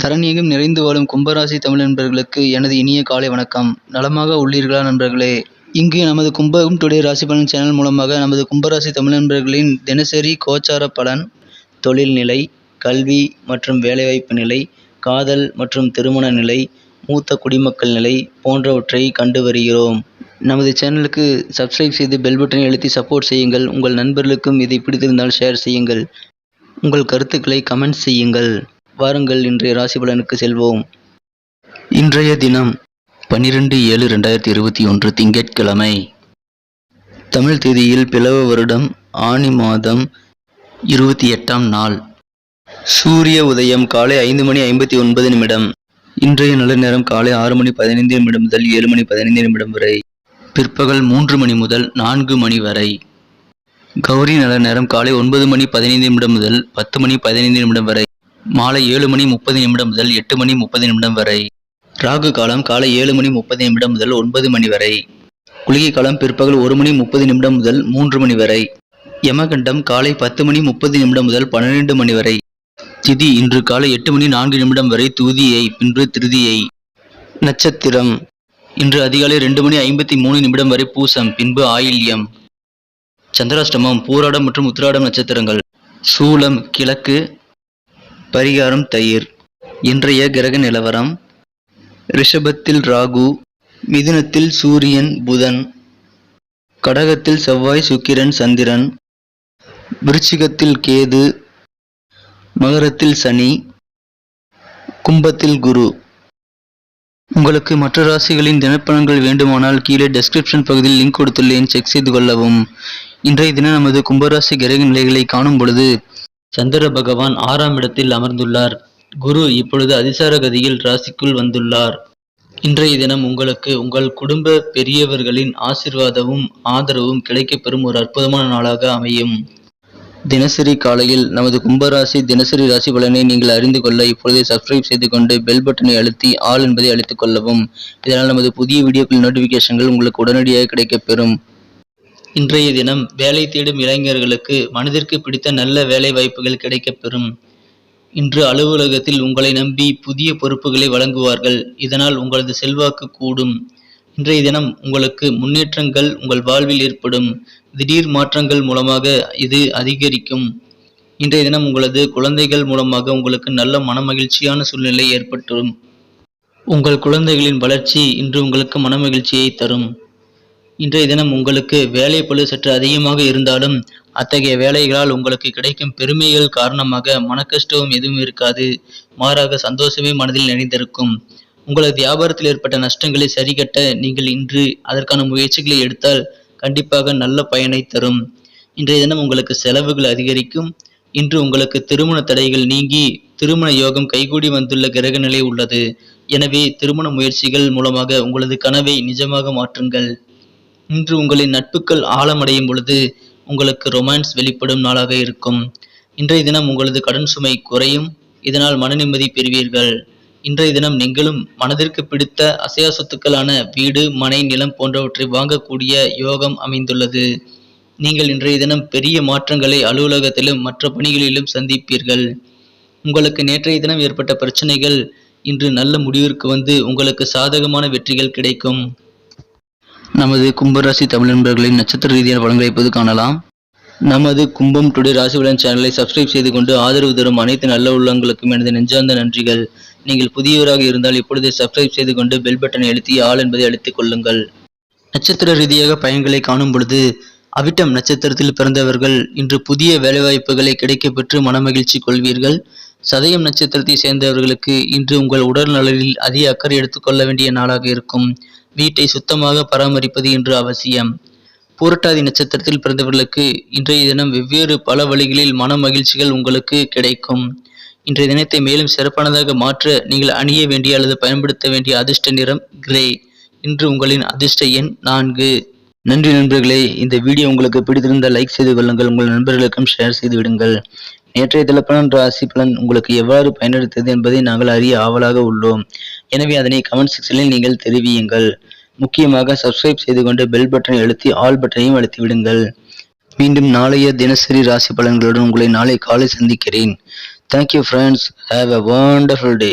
தரணியகம் நிறைந்து வாழும் கும்பராசி தமிழ் நண்பர்களுக்கு எனது இனிய காலை வணக்கம். நலமாக உள்ளீர்களா நண்பர்களே? இங்கு நமது கும்பகம் டுடே ராசி பலன் சேனல் மூலமாக நமது கும்பராசி தமிழ் நண்பர்களின் தினசரி கோச்சார பலன் தொழில்நிலை கல்வி மற்றும் வேலைவாய்ப்பு நிலை காதல் மற்றும் திருமண நிலை மூத்த குடிமக்கள் நிலை போன்றவற்றை கண்டு வருகிறோம். நமது சேனலுக்கு சப்ஸ்கிரைப் செய்து பெல் பட்டனை அழுத்தி சப்போர்ட் செய்யுங்கள். உங்கள் நண்பர்களுக்கும் இதை பிடித்திருந்தால் ஷேர் செய்யுங்கள். உங்கள் கருத்துக்களை கமெண்ட் செய்யுங்கள். வாருங்கள் இன்றைய ராசி பலனுக்கு செல்வோம். இன்றைய தினம் பன்னிரெண்டு ஏழு ரெண்டாயிரத்தி இருபத்தி ஒன்று திங்கட்கிழமை. தமிழ் தேதியில் பிளவ வருடம் ஆனி மாதம் இருபத்தி எட்டாம் நாள். சூரிய உதயம் காலை ஐந்து மணி ஐம்பத்தி ஒன்பது நிமிடம். இன்றைய நல்ல நேரம் காலை ஆறு மணி பதினைந்து நிமிடம் முதல் ஏழு மணி பதினைந்து நிமிடம் வரை. பிற்பகல் மூன்று மணி முதல் நான்கு மணி வரை. கௌரி நல்ல நேரம் காலை ஒன்பது மணி பதினைந்து நிமிடம் முதல் பத்து மணி பதினைந்து நிமிடம் வரை. மாலை ஏழு மணி முப்பது நிமிடம் முதல் எட்டு மணி முப்பது நிமிடம் வரை. ராகு காலம் காலை ஏழு மணி முப்பது நிமிடம் முதல் ஒன்பது மணி வரை. குளிகை காலம் பிற்பகல் ஒரு மணி முப்பது நிமிடம் முதல் மூன்று மணி வரை. யமகண்டம் காலை பத்து மணி முப்பது நிமிடம் முதல் பன்னிரண்டு மணி வரை. திதி இன்று காலை எட்டு மணி நான்கு நிமிடம் வரை தூதியை பின்பு திருதியை. நட்சத்திரம் இன்று அதிகாலை ரெண்டு மணி ஐம்பத்தி மூணு நிமிடம் வரை பூசம் பின்பு ஆயில்யம். சந்திராஷ்டமம் பூராடம் மற்றும் உத்திராடம் நட்சத்திரங்கள். சூலம் கிழக்கு பரிகாரம் தயிர். இன்றைய கிரக நிலவரம். ரிஷபத்தில் ராகு மிதுனத்தில் சூரியன் புதன் கடகத்தில் செவ்வாய் சுக்கிரன் சந்திரன் விருச்சிகத்தில் கேது மகரத்தில் சனி கும்பத்தில் குரு. உங்களுக்கு மற்ற ராசிகளின் தினப்பலன்கள் வேண்டுமானால் கீழே டெஸ்கிரிப்ஷன் பகுதியில் லிங்க் கொடுத்துள்ளேன். செக் செய்து கொள்ளவும். இன்றைய தினம் நமது கும்பராசி கிரக நிலைகளை காணும் பொழுது சந்திர பகவான் ஆறாம் இடத்தில் அமர்ந்துள்ளார். குரு இப்பொழுது அதிசார கதியில் ராசிக்குள் வந்துள்ளார். இன்றைய தினம் உங்களுக்கு உங்கள் குடும்ப பெரியவர்களின் ஆசிர்வாதமும் ஆதரவும் கிடைக்கப்பெறும் ஒரு அற்புதமான நாளாக அமையும். தினசரி காலையில் நமது கும்பராசி தினசரி ராசி பலனை நீங்கள் அறிந்து கொள்ள இப்பொழுதே சப்ஸ்கிரைப் செய்து கொண்டு பெல் பட்டனை அழுத்தி ஆள் என்பதை அழுத்திக் கொள்ளவும். இதனால் நமது புதிய வீடியோக்கள் நோட்டிபிகேஷன்கள் உங்களுக்கு உடனடியாக கிடைக்கப்பெறும். இன்றைய தினம் வேலை தேடும் இளைஞர்களுக்கு மனதிற்கு பிடித்த நல்ல வேலை வாய்ப்புகள் கிடைக்கப்பெறும். இன்று அலுவலகத்தில் உங்களை நம்பி புதிய பொறுப்புகளை வழங்குவார்கள். இதனால் உங்களது செல்வாக்கு கூடும். இன்றைய தினம் உங்களுக்கு முன்னேற்றங்கள் உங்கள் வாழ்வில் ஏற்படும். திடீர் மாற்றங்கள் மூலமாக இது அதிகரிக்கும். இன்றைய தினம் உங்களது குழந்தைகள் மூலமாக உங்களுக்கு நல்ல மனமகிழ்ச்சியான சூழ்நிலை ஏற்பட்டுரும். உங்கள் குழந்தைகளின் வளர்ச்சி இன்று உங்களுக்கு மனமகிழ்ச்சியை தரும். இன்றைய தினம் உங்களுக்கு வேலை பழு சற்று அதிகமாக இருந்தாலும் அத்தகைய வேலைகளால் உங்களுக்கு கிடைக்கும் பெருமைகள் காரணமாக மனக்கஷ்டமும் எதுவும் இருக்காது. மாறாக சந்தோஷமே மனதில் நிறைந்திருக்கும் உங்களது வியாபாரத்தில் ஏற்பட்ட நஷ்டங்களை சரிகட்ட நீங்கள் இன்று அதற்கான முயற்சிகளை எடுத்தால் கண்டிப்பாக நல்ல பயனை தரும். இன்றைய தினம் உங்களுக்கு செலவுகள் அதிகரிக்கும். இன்று உங்களுக்கு திருமண தடைகள் நீங்கி திருமண யோகம் கைகூடி வந்துள்ள கிரக நிலை உள்ளது. எனவே திருமண முயற்சிகள் மூலமாக உங்களது கனவை நிஜமாக மாற்றுங்கள். இன்று உங்களின் நட்புகள் ஆழமடையும் பொழுது உங்களுக்கு ரொமான்ஸ் வெளிப்படும் நாளாக இருக்கும். இன்றைய தினம் உங்களது கடன் சுமை குறையும் இதனால் மன நிம்மதி பெறுவீர்கள். இன்றைய தினம் நீங்களும் மனதிற்கு பிடித்த அசையா சொத்துக்களான வீடு மனை நிலம் போன்றவற்றை வாங்கக்கூடிய யோகம் அமைந்துள்ளது. நீங்கள் இன்றைய தினம் பெரிய மாற்றங்களை அலுவலகத்திலும் மற்ற பணிகளிலும் சந்திப்பீர்கள். உங்களுக்கு நேற்றைய தினம் ஏற்பட்ட பிரச்சனைகள் இன்று நல்ல முடிவிற்கு வந்து உங்களுக்கு சாதகமான வெற்றிகள் கிடைக்கும். நமது கும்பராசி தமிழ் நண்பர்களின் நட்சத்திர ரீதியான பலன்களை இப்போது காணலாம். நமது கும்பம் டுடே ராசி பலன் சேனலை சப்ஸ்கிரைப் செய்து கொண்டு ஆதரவு தரும் அனைத்து நல்ல உள்ளங்களுக்கும் எனது நெஞ்சார்ந்த நன்றிகள். நீங்கள் புதியவராக இருந்தால் இப்பொழுதே சப்ஸ்கிரைப் செய்து கொண்டு பெல் பட்டனை அழுத்தி ஆள் என்பதை அழுத்திக் கொள்ளுங்கள். நட்சத்திர ரீதியாக பயன்களை காணும் பொழுது அவிட்டம் நட்சத்திரத்தில் பிறந்தவர்கள் இன்று புதிய வேலைவாய்ப்புகளை கிடைக்கப்பெற்று மனமகிழ்ச்சி கொள்வீர்கள். சதயம் நட்சத்திரத்தை சேர்ந்தவர்களுக்கு இன்று உங்கள் உடல் நலனில் அதிக அக்கறை எடுத்துக்கொள்ள வேண்டிய நாளாக இருக்கும். வீட்டை சுத்தமாக பராமரிப்பது இன்று அவசியம். பூரட்டாதி நட்சத்திரத்தில் பிறந்தவர்களுக்கு இன்றைய தினம் வெவ்வேறு பல வழிகளில் மன மகிழ்ச்சிகள் உங்களுக்கு கிடைக்கும். இன்றைய தினத்தை மேலும் சிறப்பானதாக மாற்ற நீங்கள் அணிய வேண்டிய அல்லது பயன்படுத்த வேண்டிய அதிர்ஷ்ட நிறம் கிரே இன்று உங்களின் அதிர்ஷ்ட எண் நான்கு. நன்றி நண்பர்களே இந்த வீடியோ உங்களுக்கு பிடித்திருந்தால் லைக் செய்து கொள்ளுங்கள். உங்கள் நண்பர்களுக்கும் ஷேர் செய்து விடுங்கள். நேற்றைய திலப்பலன் ராசி பலன் உங்களுக்கு எவ்வாறு பயனளித்தது என்பதை நாங்கள் அறிய ஆவலாக உள்ளோம். எனவே அதனை கமெண்ட் செக்ஷனில் நீங்கள் தெரிவியுங்கள். முக்கியமாக சப்ஸ்கிரைப் செய்து கொண்டு பெல் பட்டனை அழுத்தி ஆல் பட்டனையும் அழுத்தி விடுங்கள். மீண்டும் நாளைய தினசரி ராசி பலன்களுடன் உங்களை நாளை காலை சந்திக்கிறேன். Thank you friends have a wonderful day